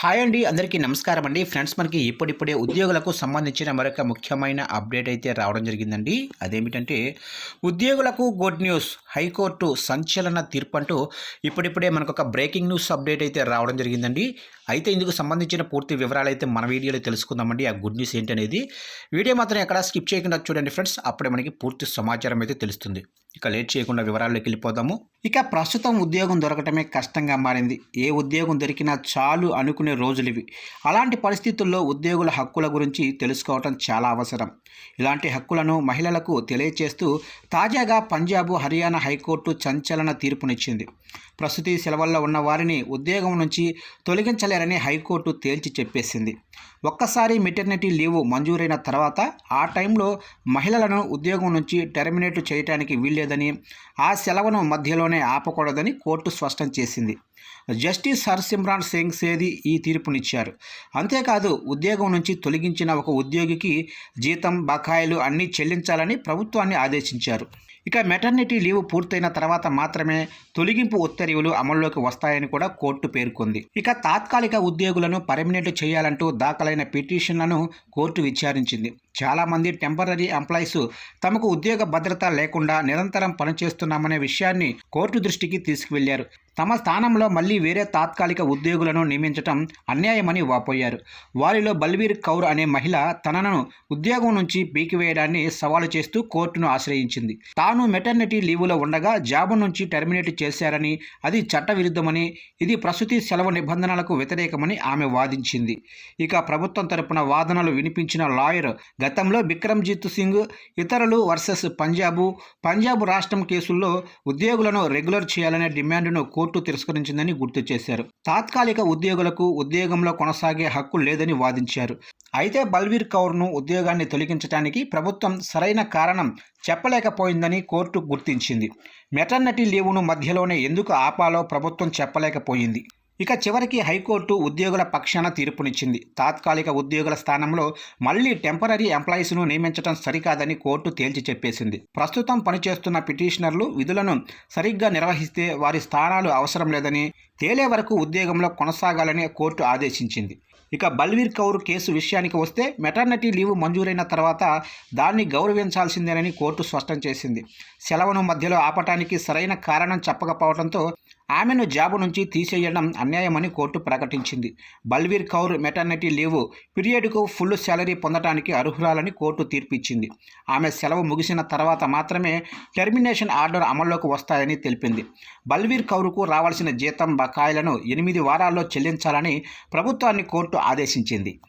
Hi అండి అందరికీ నమస్కారం అండి. ఫ్రెండ్స్ మనకి ఇప్పుడిప్పుడే ఉద్యోగులకు సంబంధించిన మరొక ముఖ్యమైన అప్డేట్ అయితే రావడం జరిగిందండి. అదేమిటంటే ఉద్యోగులకు గుడ్ న్యూస్ హైకోర్టు సంచలన తీర్పు అంటూ ఇప్పుడిప్పుడే మనకు ఒక బ్రేకింగ్ న్యూస్ అప్డేట్ అయితే రావడం జరిగిందండి. అయితే ఇందుకు సంబంధించిన పూర్తి వివరాలు అయితే మన వీడియోలో తెలుసుకుందామండి. ఆ గుడ్ న్యూస్ ఏంటనేది వీడియో మాత్రం ఎక్కడ స్కిప్ చేయకుండా చూడండి ఫ్రెండ్స్. అప్పుడే మనకి పూర్తి సమాచారం అయితే తెలుస్తుంది. ఇక లేట్ చేయకుండా వివరాల్లోకి వెళ్ళిపోదాము. ఇక ప్రస్తుతం ఉద్యోగం దొరకటమే కష్టంగా మారింది. ఏ ఉద్యోగం దొరికినా చాలు అనుకునే రోజులు ఇవి. అలాంటి పరిస్థితుల్లో ఉద్యోగుల హక్కుల గురించి తెలుసుకోవటం చాలా అవసరం. ఇలాంటి హక్కులను మహిళలకు తెలియచేస్తూ తాజాగా పంజాబ్ హర్యానా హైకోర్టు సంచలన తీర్పునిచ్చింది. ప్రస్తుతి సెలవుల్లో ఉన్న వారిని ఉద్యోగం నుంచి తొలగించలేరని హైకోర్టు తేల్చి చెప్పేసింది. ఒక్కసారి మెటర్నిటీ లీవ్ మంజూరైన తర్వాత ఆ టైంలో మహిళలను ఉద్యోగం నుంచి టెర్మినేట్ చేయడానికి వీల్లేదని ఆ సెలవును మధ్యలోనే ఆపకూడదని కోర్టు స్పష్టం చేసింది. జస్టిస్ హర్సిమ్రాన్ సింగ్ సేది ఈ తీర్పునిచ్చారు. అంతేకాదు ఉద్యోగం నుంచి తొలగించిన ఒక ఉద్యోగికి జీతం బకాయిలు అన్నీ చెల్లించాలని ప్రభుత్వాన్ని ఆదేశించారు. ఇక మెటర్నిటీ లీవ్ పూర్తయిన తర్వాత మాత్రమే తొలగింపు ఉత్తర్వులు అమల్లోకి వస్తాయని కూడా కోర్టు పేర్కొంది. ఇక తాత్కాలిక ఉద్యోగులను పర్మినెంట్ చేయాలంటూ దాఖలైన పిటిషన్లను కోర్టు విచారించింది. చాలామంది టెంపరీ ఎంప్లాయీస్ తమకు ఉద్యోగ భద్రత లేకుండా నిరంతరం పనిచేస్తున్నామనే విషయాన్ని కోర్టు దృష్టికి తీసుకువెళ్ళారు. తమ స్థానంలో మళ్ళీ వేరే తాత్కాలిక ఉద్యోగులను నియమించడం అన్యాయమని వాపోయారు. వారిలో బల్వీర్ కౌర్ అనే మహిళ తనను ఉద్యోగం నుంచి పీకివేయడాన్ని సవాలు చేస్తూ కోర్టును ఆశ్రయించింది. తాను మెటర్నిటీ లీవులో ఉండగా జాబు నుంచి టెర్మినేట్ చేశారని అది చట్టవిరుద్ధమని ఇది ప్రసూతి సెలవు నిబంధనలకు వ్యతిరేకమని ఆమె వాదించింది. ఇక ప్రభుత్వం తరపున వాదనలు వినిపించిన లాయర్ గతంలో బిక్రమ్జీత్ సింగ్ ఇతరులు వర్సెస్ పంజాబు పంజాబ్ రాష్ట్రం కేసుల్లో ఉద్యోగులను రెగ్యులర్ చేయాలనే డిమాండ్ను కోర్టు తిరస్కరించిందని గుర్తు చేశారు. తాత్కాలిక ఉద్యోగులకు ఉద్యోగంలో కొనసాగే హక్కు లేదని వాదించారు. అయితే బల్వీర్ కౌర్ను ఉద్యోగాన్ని తొలగించడానికి ప్రభుత్వం సరైన కారణం చెప్పలేకపోయిందని కోర్టు గుర్తించింది. మెటర్నిటీ లీవును మధ్యలోనే ఎందుకు ఆపాలో ప్రభుత్వం చెప్పలేకపోయింది. ఇక చివరికి హైకోర్టు ఉద్యోగుల పక్షాన తీర్పునిచ్చింది. తాత్కాలిక ఉద్యోగుల స్థానంలో మళ్ళీ టెంపరీ ఎంప్లాయీస్ను నియమించడం సరికాదని కోర్టు తేల్చి చెప్పేసింది. ప్రస్తుతం పనిచేస్తున్న పిటిషనర్లు విధులను సరిగ్గా నిర్వహిస్తే వారి స్థానాలు అవసరం లేదని తేలే వరకు ఉద్యోగంలో కొనసాగాలని కోర్టు ఆదేశించింది. ఇక బల్వీర్ కౌర్ కేసు విషయానికి వస్తే మెటర్నిటీ లీవ్ మంజూరైన తర్వాత దాన్ని గౌరవించాల్సిందేనని కోర్టు స్పష్టం చేసింది. సెలవును మధ్యలో ఆపటానికి సరైన కారణం చెప్పకపోవడంతో ఆమెను జాబు నుంచి తీసేయడం అన్యాయమని కోర్టు ప్రకటించింది. బల్వీర్ కౌర్ మెటర్నిటీ లీవ్ పీరియడ్కు ఫుల్ శాలరీ పొందడానికి అర్హురాలని కోర్టు తీర్పిచ్చింది. ఆమె సెలవు ముగిసిన తర్వాత మాత్రమే టెర్మినేషన్ ఆర్డర్ అమల్లోకి వస్తాయని తెలిపింది. బల్వీర్ కౌర్కు రావాల్సిన జీతం బకాయిలను ఎనిమిది వారాల్లో చెల్లించాలని ప్రభుత్వాన్ని కోర్టు ఆదేశించింది.